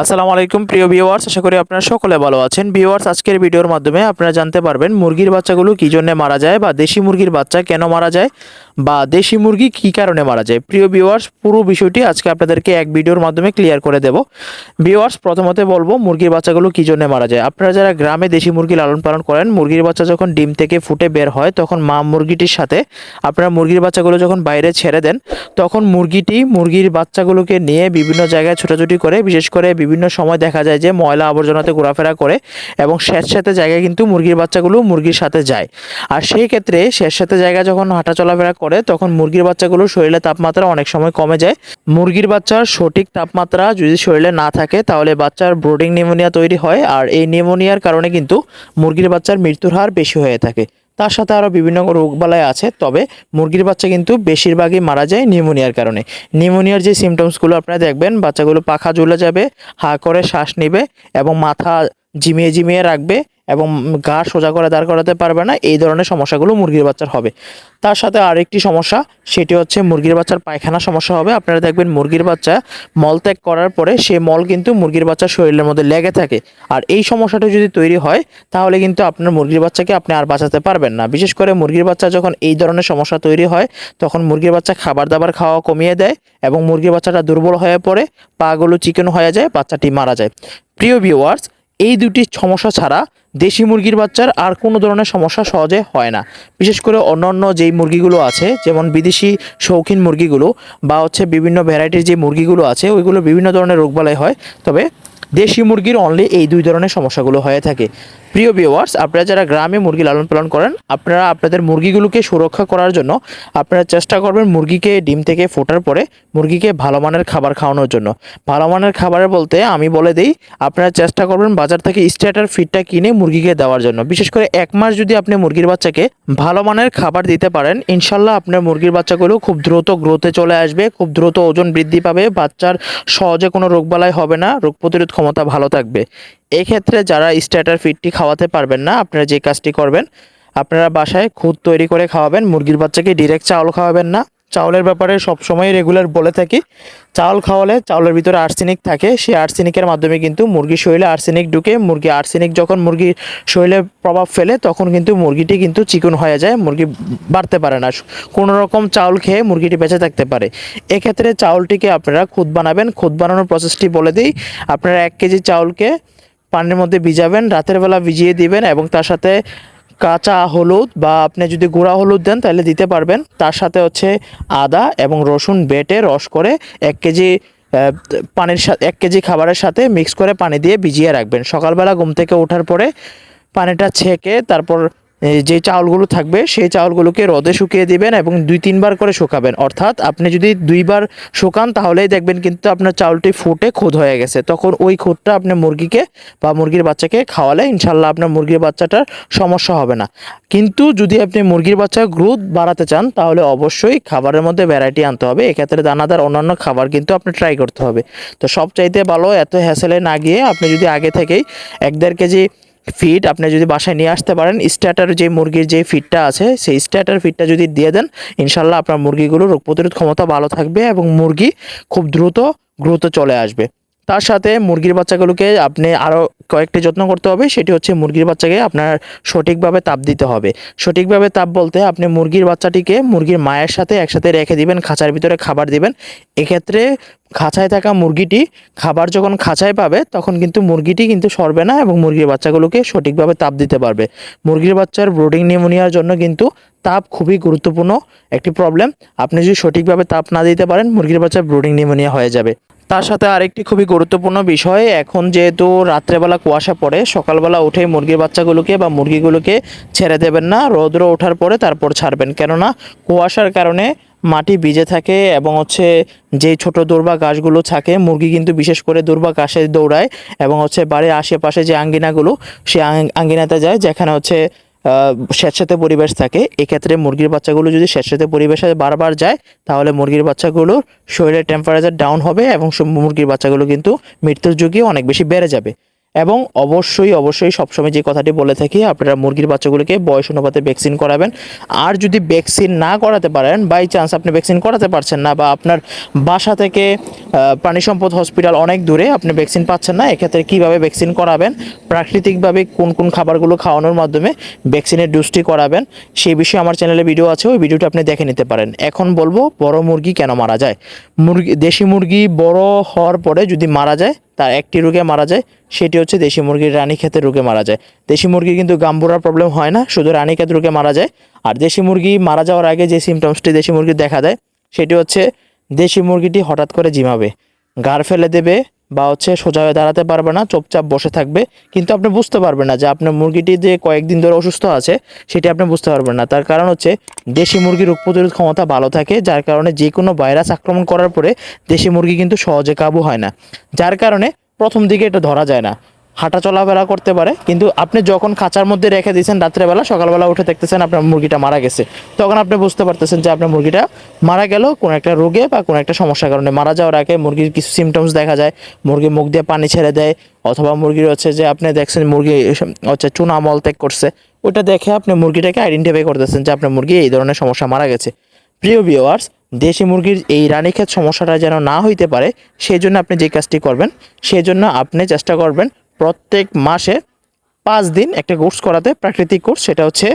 আসসালামু আলাইকুম, প্রিয় ভিউয়ার্স আশা করি আপনারা সকলে ভালো আছেন। ভিউয়ার্স আজকের ভিডিওর মাধ্যমে আপনারা জানতে পারবেন মুরগির বাচ্চাগুলো কী জন্য মারা যায় বা দেশি মুরগির বাচ্চা কেন মারা যায় বা দেশি মুরগি কী কারণে মারা যায়। প্রিয় ভিউয়ার্স পুরো বিষয়টি আজকে আপনাদেরকে এক ভিডিওর মাধ্যমে ক্লিয়ার করে দেব। ভিউয়ার্স প্রথমত বলব মুরগির বাচ্চাগুলো কী জন্য মারা যায়। আপনারা যারা গ্রামে দেশি মুরগি লালন পালন করেন, মুরগির বাচ্চা যখন ডিম থেকে ফুটে বের হয়, তখন মা মুরগিটির সাথে আপনারা মুরগির বাচ্চাগুলো যখন বাইরে ছেড়ে দেন, তখন মুরগিটি মুরগির বাচ্চাগুলোকে নিয়ে বিভিন্ন জায়গায় ছোটাছুটি করে, বিশেষ করে বিভিন্ন সময় দেখা যায় যে ময়লা আবর্জনাতে ঘোরাফেরা করে এবং স্যাঁতস্যাঁতে জায়গায় কিন্তু মুরগির বাচ্চাগুলো মুরগির সাথে যায়। আর সেই ক্ষেত্রে স্যাঁতস্যাঁতে জায়গায় যখন হাঁটা চলাফেরা করে, তখন মুরগির বাচ্চাগুলো শরীরে তাপমাত্রা অনেক সময় কমে যায়। মুরগির বাচ্চার সঠিক তাপমাত্রা যদি শরীরে না থাকে, তাহলে বাচ্চার ব্রোডিং নিউমোনিয়া তৈরি হয়। আর এই নিউমোনিয়ার কারণে কিন্তু মুরগির বাচ্চার মৃত্যুর হার বেশি হয়ে থাকে। তার সাথে আরও বিভিন্ন রোগবালাই আছে, তবে মুরগির বাচ্চা কিন্তু বেশিরভাগই মারা যায় নিউমোনিয়ার কারণে। নিউমোনিয়ার যে সিমটমসগুলো আপনারা দেখবেন, বাচ্চাগুলো পাখা ঝুলে যাবে হা করে শ্বাস নেবে এবং মাথা ঝিমিয়ে ঝিমিয়ে রাখবে এবং গা সোজা করে দাঁড় করাতে পারবে না, এই ধরনের সমস্যাগুলো মুরগির বাচ্চার হবে। তার সাথে আরেকটি সমস্যা, সেটি হচ্ছে মুরগির বাচ্চার পায়খানা সমস্যা হবে। আপনারা দেখবেন মুরগির বাচ্চা মল ত্যাগ করার পরে সে মল কিন্তু মুরগির বাচ্চার শরীরের মধ্যে লেগে থাকে। আর এই সমস্যাটা যদি তৈরি হয়, তাহলে কিন্তু আপনার মুরগির বাচ্চাকে আপনি আর বাঁচাতে পারবেন না। বিশেষ করে মুরগির বাচ্চা যখন এই ধরনের সমস্যা তৈরি হয়, তখন মুরগির বাচ্চা খাবার দাবার খাওয়া কমিয়ে দেয় এবং মুরগির বাচ্চাটা দুর্বল হয়ে পড়ে পাগুলো চিকেন হয়ে যায়, বাচ্চাটি মারা যায়। প্রিয় ভিউয়ার্স এই দুটি সমস্যা ছাড়া দেশি মুরগির বাচ্চার আর কোনো ধরনের সমস্যা সহজে হয় না। বিশেষ করে অন্যান্য যেই মুরগিগুলো আছে, যেমন বিদেশি শৌখিন মুরগিগুলো বা হচ্ছে বিভিন্ন ভ্যারাইটির যে মুরগিগুলো আছে, ওইগুলো বিভিন্ন ধরনের রোগবালাই হয়। তবে দেশি মুরগির অনলি এই দুই ধরনের সমস্যাগুলো হয়ে থাকে। প্রিয় ভিউয়ার্স আপনারা যারা গ্রামে মুরগি লালন পালন করেন, আপনারা আপনাদের মুরগিগুলোকে সুরক্ষা করার জন্য আপনারা চেষ্টা করবেন মুরগিকে ডিম থেকে ফোটার পরে মুরগিকে ভালো মানের খাবার খাওয়ানোর জন্য। ভালো মানের খাবারের বলতে আমি বলে দিই, আপনারা চেষ্টা করবেন বাজার থেকে স্ট্যাটার ফিডটা কিনে মুরগিকে দেওয়ার জন্য। বিশেষ করে এক মাস যদি আপনি মুরগির বাচ্চাকে ভালো মানের খাবার দিতে পারেন, ইনশাল্লাহ আপনার মুরগির বাচ্চাগুলো খুব দ্রুত গ্রোথে চলে আসবে, খুব দ্রুত ওজন বৃদ্ধি পাবে, বাচ্চার সহজে কোনো রোগবালাই হবে না, রোগ প্রতিরোধ ক্ষমতা ভালো থাকবে। এক্ষেত্রে যারা স্ট্যাটার ফিডটি খাওয়াতে পারবেন না, আপনারা যে কাজটি করবেন, আপনারা বাসায় খুদ তৈরি করে খাওয়াবেন, মুরগির বাচ্চাকে ডিরেক্ট চাউল খাওয়াবেন না। চাউলের ব্যাপারে সবসময় রেগুলার বলে থাকি, চাউল খাওয়ালে চাউলের ভিতরে আর্সেনিক থাকে, সেই আর্সেনিকের মাধ্যমে কিন্তু মুরগির শরীরে আর্সেনিক ঢুকে, মুরগি আর্সেনিক যখন মুরগির শরীরে প্রভাব ফেলে, তখন কিন্তু মুরগিটি কিন্তু চিকন হয়ে যায়, মুরগি বাড়তে পারে না। কোনো রকম চাউল খেয়ে মুরগিটি বেঁচে থাকতে পারে। এক্ষেত্রে চাউলটিকে আপনারা খুদ বানাবেন। খুদ বানানোর প্রসেসটি বলে দিই, আপনারা এক কেজি চাউলকে পানির মধ্যে ভিজাবেন, রাতের বেলা ভিজিয়ে দিবেন এবং তার সাথে কাঁচা হলুদ বা আপনি যদি গুঁড়া হলুদ দেন তাহলে দিতে পারবেন। তার সাথে হচ্ছে আদা এবং রসুন বেটে রস করে এক কেজি পানির সাথে এক কেজি খাবারের সাথে মিক্স করে পানি দিয়ে ভিজিয়ে রাখবেন। সকালবেলা ঘুম থেকে ওঠার পরে পানিটা ছেঁকে তারপর যে চাউলগুলো থাকবে, সেই চাউলগুলোকে রদে শুকিয়ে দিবেন এবং দুই, তিনবার করে শুকাবেন। অর্থাৎ আপনি যদি দুইবার শুকান, তাহলেই দেখবেন কিন্তু আপনার চাউলটি ফুটে খুদ হয়ে গেছে। তখন ওই খুদটা আপনি মুরগিকে বা মুরগির বাচ্চাকে খাওয়ালে ইনশাল্লাহ আপনার মুরগির বাচ্চাটার সমস্যা হবে না। কিন্তু যদি আপনি মুরগির বাচ্চার গ্রোথ বাড়াতে চান, তাহলে অবশ্যই খাবারের মধ্যে ভ্যারাইটি আনতে হবে। এক্ষেত্রে দানাদার অন্যান্য খাবার কিন্তু আপনি ট্রাই করতে হবে। তো সবচাইতে ভালো এত হ্যাসেলে না গিয়ে আপনি যদি আগে থেকেই এক দেড় কেজি ফিড আপনি যদি বাসায় নিয়ে আসতে পারেন স্ট্যাটার যে মুরগির যে ফিডটা আছে, সেই স্ট্যাটার ফিডটা যদি দিয়ে দেন ইনশাল্লাহ আপনার মুরগিগুলো রোগ প্রতিরোধ ক্ষমতা ভালো থাকবে এবং মুরগি খুব দ্রুত গ্রোথে চলে আসবে। তার সাথে মুরগির বাচ্চাগুলোকে আপনি আরও কয়েকটি যত্ন করতে হবে, সেটি হচ্ছে মুরগির বাচ্চাকে আপনার সঠিকভাবে তাপ দিতে হবে। সঠিকভাবে তাপ বলতে আপনি মুরগির বাচ্চাটিকে মুরগির মায়ের সাথে একসাথে রেখে দিবেন, খাঁচার ভিতরে খাবার দিবেন। এক্ষেত্রে খাঁচায় থাকা মুরগিটি খাবার যখন খাঁচায় পাবে, তখন কিন্তু মুরগিটি কিন্তু সরবে না এবং মুরগির বাচ্চাগুলোকে সঠিকভাবে তাপ দিতে পারবে। মুরগির বাচ্চার ব্রোডিং নিউমোনিয়ার জন্য কিন্তু তাপ খুবই গুরুত্বপূর্ণ একটি প্রবলেম। আপনি যদি সঠিকভাবে তাপ না দিতে পারেন, মুরগির বাচ্চার ব্রোডিং নিউমোনিয়া হয়ে যাবে। তার সাথে আরেকটি খুবই গুরুত্বপূর্ণ বিষয়, এখন যেহেতু রাত্রেবেলা কুয়াশা পড়ে, সকালবেলা উঠে মুরগির বাচ্চাগুলোকে বা মুরগিগুলোকে ছেড়ে দেবেন না, রৌদ্র ওঠার পরে তারপর ছাড়বেন। কেননা কুয়াশার কারণে মাটি ভিজে থাকে এবং হচ্ছে যে ছোট দৌড়বা ঘাসগুলো থাকে, মুরগি কিন্তু বিশেষ করে দুর্বা ঘাসে দৌড়ায় এবং হচ্ছে বাড়ির আশেপাশে যে আঙ্গিনাগুলো আং- আঙ্গিনাতে যায়, যেখানে হচ্ছে স্যাঁতস্যাঁতে পরিবেশ থাকে। এক্ষেত্রে মুরগির বাচ্চাগুলো যদি স্যাঁতস্যাঁতে পরিবেশে বারবার যায়, তাহলে মুরগির বাচ্চাগুলোর শরীরের টেম্পারেচার ডাউন হবে এবং মুরগির বাচ্চাগুলো কিন্তু মৃত্যুর ঝুঁকি অনেক বেশি বেড়ে যাবে। এবং অবশ্যই অবশ্যই সবসময় যে কথাটি বলে থাকি, আপনারা মুরগির বাচ্চাগুলোকে বয়স অনুপাতে ভ্যাকসিন করাবেন। আর যদি ভ্যাকসিন না করাতে পারেন বাই চান্স আপনি ভ্যাকসিন করাতে পারছেন না বা আপনার বাসা থেকে প্রাণী সম্পদ হসপিটাল অনেক দূরে আপনি ভ্যাকসিন পাচ্ছেন না, এক্ষেত্রে কীভাবে ভ্যাকসিন করাবেন, প্রাকৃতিকভাবে কোন কোন খাবারগুলো খাওয়ানোর মাধ্যমে ভ্যাকসিনের ডোজটি করাবেন, সেই বিষয়ে আমার চ্যানেলে ভিডিও আছে, ওই ভিডিওটা আপনি দেখে নিতে পারেন। এখন বলব, বড় মুরগি কেন মারা যায়? মুরগি, দেশি মুরগি বড় হওয়ার পরে যদি মারা যায় তার একটি রোগে মারা যায় সেটি হচ্ছে দেশি মুরগির রানী রানীক্ষেতের রোগে মারা যায়। দেশি মুরগির কিন্তু গাম্বুরার প্রবলেম হয় না, শুধু রানী রানীক্ষেত রোগে মারা যায়। আর দেশি মুরগি মারা যাওয়ার আগে যে সিমটমসটি দেশি মুরগির দেখা দেয়, সেটি হচ্ছে দেশি মুরগিটি হঠাৎ করে জিমাবে। গাড় ফেলে দেবে বা হচ্ছে সোজা হয়ে দাঁড়াতে পারবে না, চুপচাপ বসে থাকবে। কিন্তু আপনি বুঝতে পারবেন না যে আপনার মুরগিটি যে কয়েকদিন ধরে অসুস্থ আছে, সেটি আপনি বুঝতে পারবেন না। তার কারণ হচ্ছে দেশি মুরগির রোগ প্রতিরোধ ক্ষমতা ভালো থাকে, যার কারণে যে কোনো ভাইরাস আক্রমণ করার পরে দেশি মুরগি কিন্তু সহজে কাবু হয় না। যার কারণে প্রথম দিকে এটা ধরা যায় না। হাঁটা চলাফেরা করতে পারে, কিন্তু আপনি যখন খাঁচার মধ্যে রেখে দিয়েছেন রাত্রেবেলা, সকালবেলা উঠে দেখতেছেন আপনার মুরগিটা মারা গেছে। তখন আপনি বুঝতে পারতেছেন যে আপনার মুরগিটা মারা গেল, কোনো একটা রোগে বা কোনো একটা সমস্যার কারণে। মারা যাওয়ার আগে মুরগির কিছু সিমটমস দেখা যায়। মুরগি মুখ দিয়ে পানি ছেড়ে দেয়, অথবা মুরগির হচ্ছে যে আপনি দেখছেন মুরগি হচ্ছে চুনা মল ত্যাগ করছে। ওটা দেখে আপনি মুরগিটাকে আইডেন্টিফাই করতেছেন যে আপনার মুরগি এই ধরনের সমস্যা মারা গেছে। প্রিয় ভিওয়ার্স দেশি মুরগির এই রানীক্ষেত সমস্যাটা যেন না হইতে পারে সেই জন্য আপনি যে কাজটি করবেন সেই জন্য আপনি চেষ্টা করবেন প্রত্যেক মাসে পাঁচ দিন একটা কোর্স করাতে, প্রাকৃতিক কোর্স সেটা হচ্ছে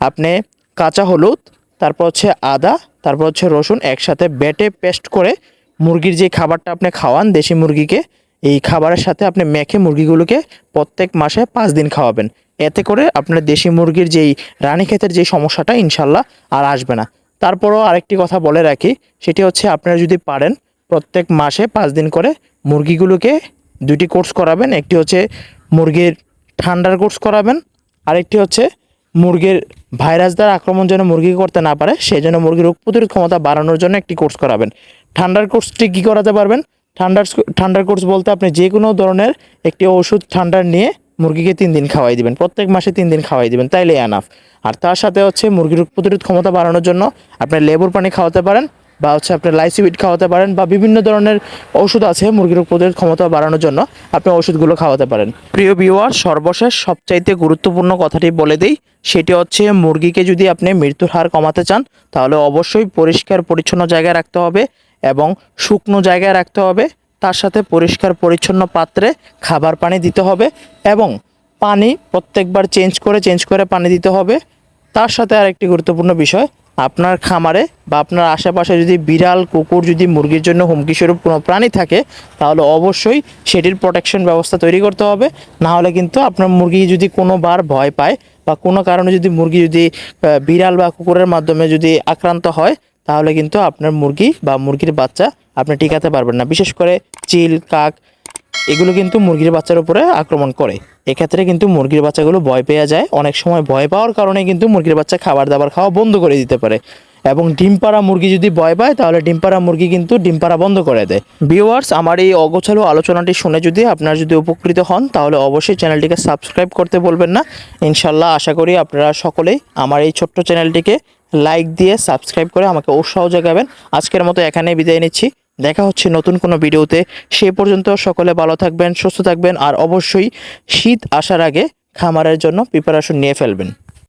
আপনি কাঁচা হলুদ, তারপর হচ্ছে আদা, তারপর হচ্ছে রসুন একসাথে বেটে পেস্ট করে মুরগির যে খাবারটা আপনি খাওয়ান দেশি মুরগিকে, এই খাবারের সাথে আপনি মেখে মুরগিগুলোকে প্রত্যেক মাসে পাঁচ দিন খাওয়াবেন। এতে করে আপনার দেশি মুরগির যেই রানীক্ষেতের যে সমস্যাটা, ইনশাল্লাহ আর আসবে না। তারপরও আরেকটি কথা বলে রাখি, সেটি হচ্ছে আপনারা যদি পারেন প্রত্যেক মাসে পাঁচ দিন করে মুরগিগুলোকে দুটি কোর্স করাবেন, একটি হচ্ছে মুরগির ঠান্ডার কোর্স করাবেন, আরেকটি হচ্ছে মুরগির ভাইরাস দ্বারা আক্রমণ যেন মুরগি করতে না পারে, সেই জন্য মুরগির রোগ প্রতিরোধ ক্ষমতা বাড়ানোর জন্য একটি কোর্স করাবেন। ঠান্ডার কোর্সটি কী করাতে পারবেন? ঠান্ডার ঠান্ডার কোর্স বলতে আপনি যে কোনো ধরনের একটি ওষুধ ঠান্ডার নিয়ে মুরগিকে তিন দিন খাওয়াই দিবেন, প্রত্যেক মাসে তিন দিন খাওয়াই দিবেন, তাইলে এনাফ আর তার সাথে হচ্ছে মুরগির রোগ প্রতিরোধ ক্ষমতা বাড়ানোর জন্য আপনি লেবুর পানি খাওয়াতে পারেন বা হচ্ছে আপনি লাইসিবিট খাওয়াতে পারেন বা বিভিন্ন ধরনের ওষুধ আছে মুরগির রোগ প্রতিরোধ ক্ষমতা বাড়ানোর জন্য আপনি ওষুধগুলো খাওয়াতে পারেন। প্রিয় ভিউয়ার সর্বশেষ সবচাইতে গুরুত্বপূর্ণ কথাটি বলে দিই, সেটি হচ্ছে মুরগিকে যদি আপনি মৃত্যুর হার কমাতে চান, তাহলে অবশ্যই পরিষ্কার পরিচ্ছন্ন জায়গায় রাখতে হবে এবং শুকনো জায়গায় রাখতে হবে। তার সাথে পরিষ্কার, পরিচ্ছন্ন পাত্রে খাবার পানি দিতে হবে এবং পানি প্রত্যেকবার চেঞ্জ করে চেঞ্জ করে পানি দিতে হবে। তার সাথে আর একটি গুরুত্বপূর্ণ বিষয়, আপনার খামারে বা আপনার আশেপাশে যদি বিড়াল, কুকুর যদি মুরগির জন্য হুমকি স্বরূপ কোনো প্রাণী থাকে, তাহলে অবশ্যই সেটির প্রোটেকশন ব্যবস্থা তৈরি করতে হবে। না হলে কিন্তু আপনার মুরগি যদি কোনোবার ভয় পায় বা কোনো কারণে যদি মুরগি যদি বিড়াল বা কুকুরের মাধ্যমে যদি আক্রান্ত হয়, তাহলে কিন্তু আপনার মুরগি বা মুরগির বাচ্চা আপনি টিকাতে পারবেন না। বিশেষ করে চিল, কাক, এগুলো কিন্তু মুরগির বাচ্চার উপরে আক্রমণ করে। এক্ষেত্রে কিন্তু মুরগির বাচ্চাগুলো ভয় পেয়ে যায়। অনেক সময় ভয় পাওয়ার কারণে কিন্তু মুরগির বাচ্চা খাবার দাবার খাওয়া বন্ধ করে দিতে পারে। এবং ডিম পাড়া মুরগি যদি ভয় পায়, তাহলে ডিম পাড়া মুরগি কিন্তু ডিম পাড়া বন্ধ করে দেয়। ভিউয়ার্স আমার এই অগোছালো আলোচনাটি শুনে যদি আপনারা যদি উপকৃত হন, তাহলে অবশ্যই চ্যানেলটিকে সাবস্ক্রাইব করতে বলবেন না। ইনশাল্লাহ আশা করি আপনারা সকলেই আমার এই ছোট্ট চ্যানেলটিকে লাইক দিয়ে সাবস্ক্রাইব করে আমাকে উৎসাহ জাগাবেন। আজকের মতো এখানে বিদায় নিচ্ছি। দেখা হচ্ছে নতুন কোনো ভিডিওতে। সে পর্যন্ত সকলে ভালো থাকবেন, সুস্থ থাকবেন, আর অবশ্যই শীত আসার আগে খামারের জন্য প্রিপারেশন নিয়ে ফেলবেন।